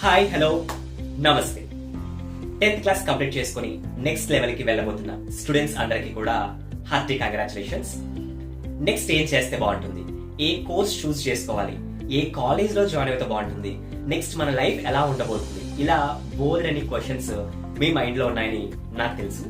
Hi hello నమస్తే. Tenth class complete చేసుకుని next లెవెల్కి వెళ్ళబోతున్న స్టూడెంట్స్ అందరికీ కూడా హార్టీ కంగ్రాచులేషన్స్ నెక్స్ట్ ఏం చేస్తే బాగుంటుంది? ఏ కోర్స్ చూస్ చేసుకోవాలి? ఏ కాలేజ్లో జాయిన్ అయితే బాగుంటుంది? నెక్స్ట్ మన లైఫ్ ఎలా ఉండబోతుంది? ఇలా బోర్ అని క్వశ్చన్స్ మీ మైండ్లో ఉన్నాయని నాకు తెలుసు.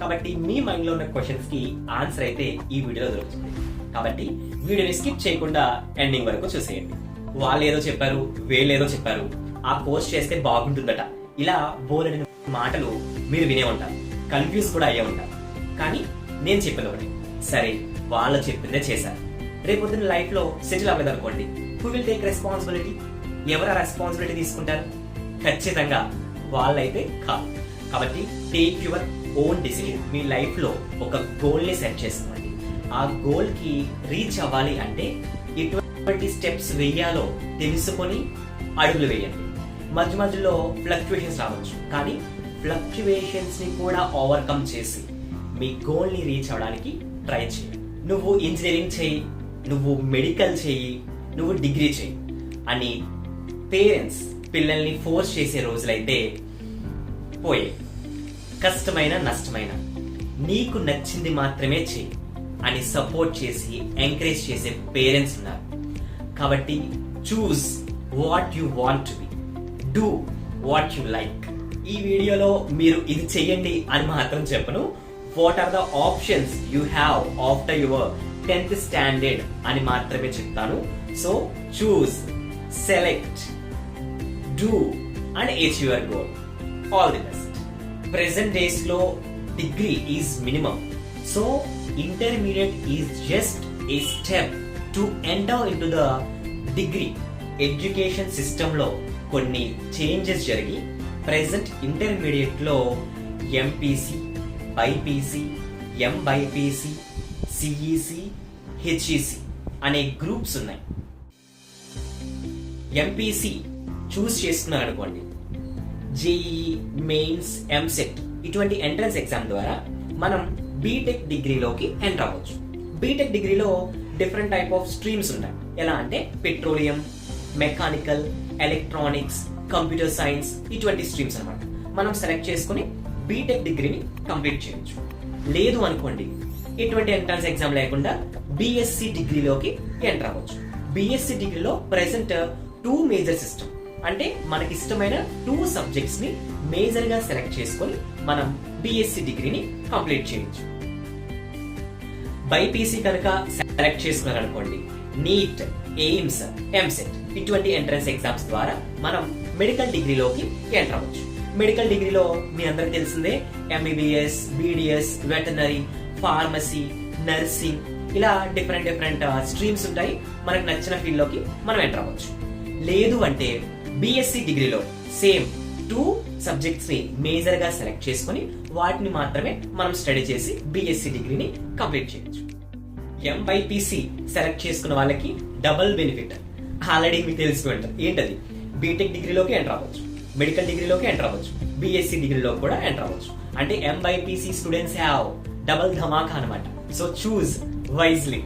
కాబట్టి మీ మైండ్లో ఉన్న క్వశ్చన్స్కి ఆన్సర్ అయితే ఈ వీడియోలో దొరుకుతుంది. కాబట్టి వీడియోని స్కిప్ చేయకుండా ఎండింగ్ వరకు చూసేయండి. వాళ్ళు ఏదో చెప్పారు వీళ్ళు ఏదో చెప్పారు. ఆ కోర్స్ చేస్తే బాగుంటుందట. ఇలా బోర్డ్ మాటలు మీరు వినే ఉంటారు. కన్ఫ్యూజ్ కూడా అయ్యే ఉంటారు. కానీ నేను చెప్పిన ఒకటి. సరే వాళ్ళు చెప్పిందే చేశారు. రేపొద్దున లైఫ్లో సెటిల్ అవ్వలేదు అనుకోండి హూ విల్ టేక్ రెస్పాన్సిబిలిటీ ఎవరు ఆ రెస్పాన్సిబిలిటీ తీసుకుంటారు? ఖచ్చితంగా వాళ్ళైతే కాదు. కాబట్టి టేక్ యువర్ ఓన్ డిసిజన్ మీ లైఫ్లో ఒక గోల్ని సెట్ చేసుకోండి. ఆ గోల్కి రీచ్ అవ్వాలి అంటే ఎటువంటి స్టెప్స్ వేయాలో తెలుసుకొని అడుగులు వేయండి. మధ్య మధ్యలో ఫ్లక్చువేషన్స్ రావచ్చు. కానీ ఫ్లక్చువేషన్స్ని కూడా ఓవర్కమ్ చేసి మీ గోల్ని రీచ్ అవ్వడానికి ట్రై చేయి. నువ్వు ఇంజనీరింగ్ చేయి నువ్వు మెడికల్ చేయి నువ్వు డిగ్రీ చేయి అని పేరెంట్స్ పిల్లల్ని ఫోర్స్ చేసే రోజులైతే పోయే. కష్టమైన నష్టమైన. నీకు నచ్చింది మాత్రమే చేయి అని సపోర్ట్ చేసి ఎంకరేజ్ చేసే పేరెంట్స్ ఉన్నారు. కాబట్టి choose what you want to be do what you like ఈ వీడియోలో మీరు ఇది చెయ్యండి అని మాత్రం చెప్పను. What are the options you have after your tenth standard అని మాత్రమే చెప్తాను. So choose select do and each your goal all the best present డేస్లో degree is minimum so intermediate is just a step to enter into the degree education సిస్టమ్లో కొన్ని changes జరిగి present ఇంటర్మీడియట్లో MPC BiPC MBiPC CEC HEC అనే groups ఉన్నాయి. MPC choose చేసుకున్నారు అనుకోండి. JEE mains EAMCET ఇటువంటి ఎంట్రన్స్ ఎగ్జామ్ ద్వారా మనం బీటెక్ డిగ్రీలోకి ఎంటర్ అవ్వచ్చు. బీటెక్ డిగ్రీలో డిఫరెంట్ టైప్ ఆఫ్ స్ట్రీమ్స్ ఉన్నాయి ఎలా అంటే petroleum mechanical electronics computer science ఇటువంటి స్ట్రీమ్స్ అనమాట మనం సెలెక్ట్ చేసుకుని బీటెక్ డిగ్రీని కంప్లీట్ చేయొచ్చు. లేదు అనుకోండి ఎటువంటి ఎంట్రన్స్ ఎగ్జామ్ లేకుండా బిఎస్సి డిగ్రీలోకి ఎంటర్ అవ్వచ్చు. బిఎస్సి డిగ్రీలో ప్రెసెంట్ టూ మేజర్ సిస్టమ్ అంటే మనకి ఇష్టమైన టూ సబ్జెక్ట్స్ని మేజర్గా సెలెక్ట్ చేసుకొని మనం బిఎస్సి డిగ్రీని కంప్లీట్ చేయొచ్చు. బైపీసీ కనుక సెలెక్ట్ చేసుకున్నారనుకోండి నీట్ ఎయిమ్స్ ఎంసెట్ ఇటువంటి ఎంట్రన్స్ ఎగ్జామ్స్ ద్వారా మనం మెడికల్ డిగ్రీలోకి ఎంటర్ అవ్వచ్చు. మెడికల్ డిగ్రీలో మీ అందరికి తెలిసిందే MBBS BDS veterinary pharmacy nursing ఇలా డిఫరెంట్ డిఫరెంట్ స్ట్రీమ్స్ ఉంటాయి. మనకు నచ్చిన ఫీల్డ్లోకి మనం ఎంటర్ అవ్వచ్చు. లేదు అంటే బిఎస్సి డిగ్రీలో సేమ్ టూ సబ్జెక్ట్స్ని మేజర్గా సెలెక్ట్ చేసుకొని వాటిని మాత్రమే మనం స్టడీ చేసి బిఎస్సి డిగ్రీని కంప్లీట్ చేయొచ్చు. ఎంబైపీసీ సెలెక్ట్ చేసుకున్న వాళ్ళకి డబుల్ బెనిఫిట్ ఆల్రెడీ మీకు తెలిసి ఉంటుంది ఏంటది? బీటెక్ డిగ్రీలోకి ఎంటర్ అవ్వచ్చు. మెడికల్ డిగ్రీలోకి ఎంటర్ అవ్వచ్చు. బిఎస్సి డిగ్రీలో కూడా ఎంటర్ అవ్వచ్చు. అంటే ఎంబైపీసీ స్టూడెంట్స్ హ్యావ్ డబల్ ధమాకా అనమాట so choose wisely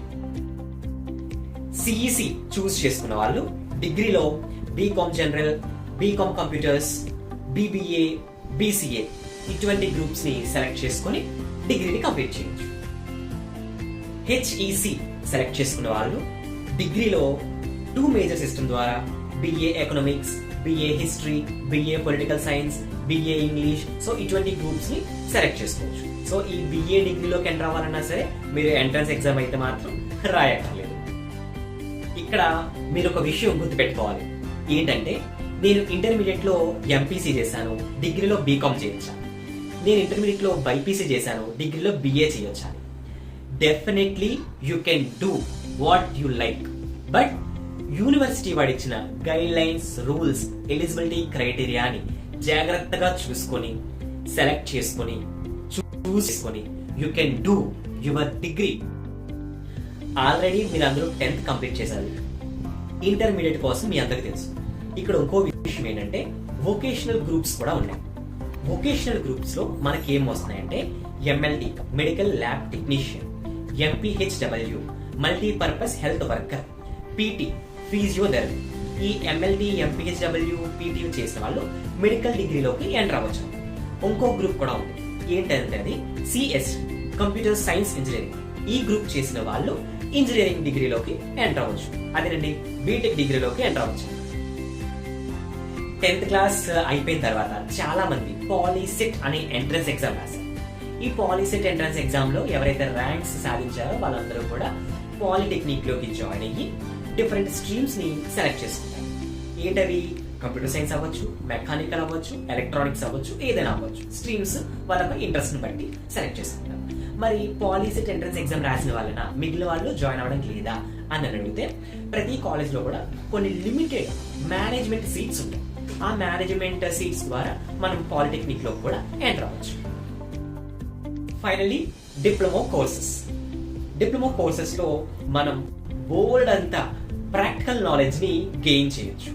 CEC choose చేసుకున్న వాళ్ళు డిగ్రీలో BCom general BCom computers BBA BCA ఇటువంటి గ్రూప్స్ని సెలెక్ట్ చేసుకొని డిగ్రీని కంప్లీట్ చేయొచ్చు. హెచ్ఈసి సెలెక్ట్ చేసుకున్న వాళ్ళు డిగ్రీలో టూ మేజర్ సిస్టమ్ ద్వారా BA economics BA history BA political science BA English so ఇటువంటి గ్రూప్స్ని సెలెక్ట్ చేసుకోవచ్చు. సో ఈ బిఏ డిగ్రీలోకి ఎంటర్ అవ్వాలన్నా సరే మీరు ఎంట్రన్స్ ఎగ్జామ్ అయితే మాత్రం రాయక్కర్లేదు. ఇక్కడ మీరు ఒక విషయం గుర్తుపెట్టుకోవాలి. ఏంటంటే నేను ఇంటర్మీడియట్లో ఎంపీసీ చేశాను డిగ్రీలో బీకామ్ చేయొచ్చా. నేను ఇంటర్మీడియట్లో బైపీసీ చేశాను డిగ్రీలో బిఏ చేయొచ్చా. Definitely you can do what you like but university వాడిచ్చిన guidelines rules eligibility క్రైటీరియాని జాగ్రత్తగా చూసుకొని సెలెక్ట్ చేసుకొని చూస్ చేసుకొని you can do your degree. Already మీరు అందరూ టెన్త్ కంప్లీట్ చేశారు. ఇంటర్మీడియట్ కోసం మీ అందరికి తెలుసు. ఇక్కడ ఇంకో విషయం ఏంటంటే వొకేషనల్ గ్రూప్స్ కూడా ఉన్నాయి. వొకేషనల్ గ్రూప్స్లో మనకి ఏం వస్తున్నాయంటే MLT medical lab technician MPHW multipurpose health worker PT physiotherapy ఈ ఎంఎల్డీ ఎంపీహెచ్డబ్ల్యూ పీటీయూ చేసిన వాళ్ళు మెడికల్ డిగ్రీలోకి ఎంటర్ అవ్వచ్చు. ఇంకో గ్రూప్ కూడా ఉంది. ఏంటంటే అది? సిఎస్ కంప్యూటర్ సైన్స్ ఇంజనీరింగ్ ఈ గ్రూప్ చేసిన వాళ్ళు ఇంజనీరింగ్ డిగ్రీలోకి ఎంటర్ అవ్వచ్చు. అదేనండి? బీటెక్ డిగ్రీలోకి ఎంటర్ అవ్వచ్చు. టెన్త్ క్లాస్ అయిపోయిన తర్వాత చాలా మంది పాలీసెట్ అనే ఎంట్రన్స్ ఎగ్జామ్ రాశారు. ఈ పాలీసెట్ ఎంట్రన్స్ ఎగ్జామ్లో ఎవరైతే ర్యాంక్స్ సాధించారో వాళ్ళందరూ కూడా పాలిటెక్నిక్లోకి జాయిన్ అయ్యి డిఫరెంట్ స్ట్రీమ్స్ని సెలెక్ట్ చేసుకుంటారు ఏంటవి? కంప్యూటర్ సైన్స్ అవ్వచ్చు మెకానికల్ అవ్వచ్చు ఎలక్ట్రానిక్స్ అవ్వచ్చు ఏదైనా అవ్వచ్చు. స్ట్రీమ్స్ వాళ్ళ ఇంట్రెస్ట్ని బట్టి సెలెక్ట్ చేసుకుంటారు మరి పాలీసెట్ ఎంట్రన్స్ ఎగ్జామ్ రాసిన వాళ్ళన? మిగిలిన వాళ్ళు జాయిన్ అవ్వడం లేదా అని అడిగితే ప్రతి కాలేజ్లో కూడా కొన్ని లిమిటెడ్ మేనేజ్మెంట్ సీట్స్ ఉంటాయి. ఆ మేనేజ్మెంట్ సీట్స్ ద్వారా మనం పాలిటెక్నిక్లో కూడా ఎంటర్ అవ్వచ్చు. ఫైనల్లీ డిప్లొమా కోర్సెస్ డిప్లొమా కోర్సెస్లో మనం బోర్డ్ అంతా ప్రాక్టికల్ నాలెడ్జ్ని గెయిన్ చేయొచ్చు.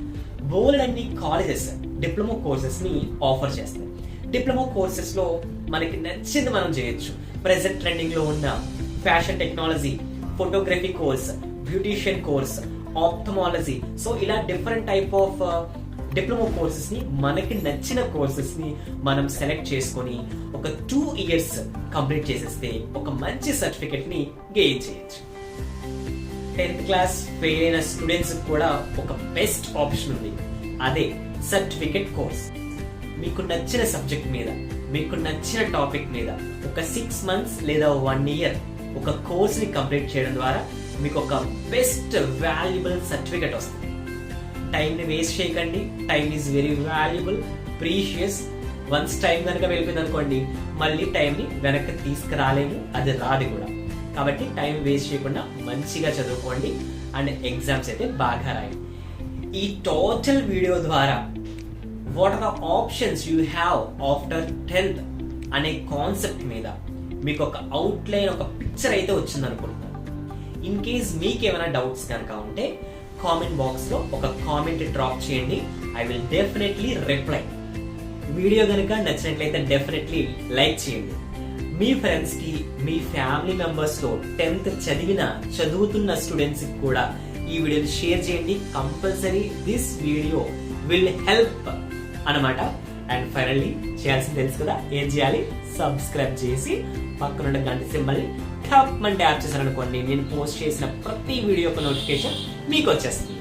బోల్డ్ అన్ని కాలేజెస్ డిప్లొమా కోర్సెస్ని ఆఫర్ చేస్తాయి. డిప్లొమా కోర్సెస్లో మనకి నచ్చింది మనం చేయొచ్చు. ప్రెసెంట్ ట్రెండింగ్లో ఉన్న fashion technology photography course beautician course ophthalmology so ఇలా డిఫరెంట్ టైప్ ఆఫ్ డిప్లొమా కోర్సెస్ని మనకి నచ్చిన కోర్సెస్ని మనం సెలెక్ట్ చేసుకొని ఒక టూ ఇయర్స్ కంప్లీట్ చేసేస్తే ఒక మంచి సర్టిఫికెట్ని గెయిన్ చేయొచ్చు. టెన్త్ క్లాస్ ఫెయిల్ అయిన స్టూడెంట్స్ కూడా ఒక బెస్ట్ ఆప్షన్ ఉంది. అదే సర్టిఫికెట్ కోర్స్. మీకు నచ్చిన సబ్జెక్ట్ మీద మీకు నచ్చిన టాపిక్ మీద ఒక సిక్స్ మంత్స్ లేదా వన్ ఇయర్ ఒక కోర్స్ని కంప్లీట్ చేయడం ద్వారా మీకు ఒక బెస్ట్ వాల్యుబుల్ సర్టిఫికెట్ వస్తుంది. టైంని వేస్ట్ చేయకండి. Time is very valuable precious once time కనుక వెళ్ళిపోయింది అనుకోండి మళ్ళీ టైంని వెనక్కి తీసుకురాలేము. అది రాదు కూడా. కాబట్టి టైం వేస్ట్ చేయకుండా మంచిగా చదువుకోండి. అండ్ ఎగ్జామ్స్ అయితే బాగా రాయండి ఈ టోటల్ వీడియో ద్వారా what are the options you have after tenth అనే కాన్సెప్ట్ మీద మీకు ఒక అవుట్లైన్ ఒక పిక్చర్ అయితే వచ్చింది అనుకుంటున్నాను. ఇన్ కేస్ మీకు ఏమైనా డౌట్స్ కనుక ఉంటే కామెంట్ బాక్స్లో ఒక కామెంట్ డ్రాప్ చేయండి. I will definitely reply video కనుక నచ్చినట్లయితే డెఫినెట్లీ లైక్ చేయండి. మీ ఫ్రెండ్స్కి మీ ఫ్యామిలీ మెంబర్స్లో టెన్త్ చదివిన చదువుతున్న స్టూడెంట్స్కి కూడా ఈ వీడియోని షేర్ చేయండి. Compulsory this video will help అన్నమాట. అండ్ ఫైనల్లీ చేయాల్సింది తెలుసు కదా? ఏం చేయాలి? సబ్స్క్రైబ్ చేసి పక్కనున్న గంట సింబల్ ట్యాప్ అని ట్యాప్ చేశారనుకోండి నేను పోస్ట్ చేసిన ప్రతి వీడియో యొక్క నోటిఫికేషన్ మీకు వచ్చేస్తుంది.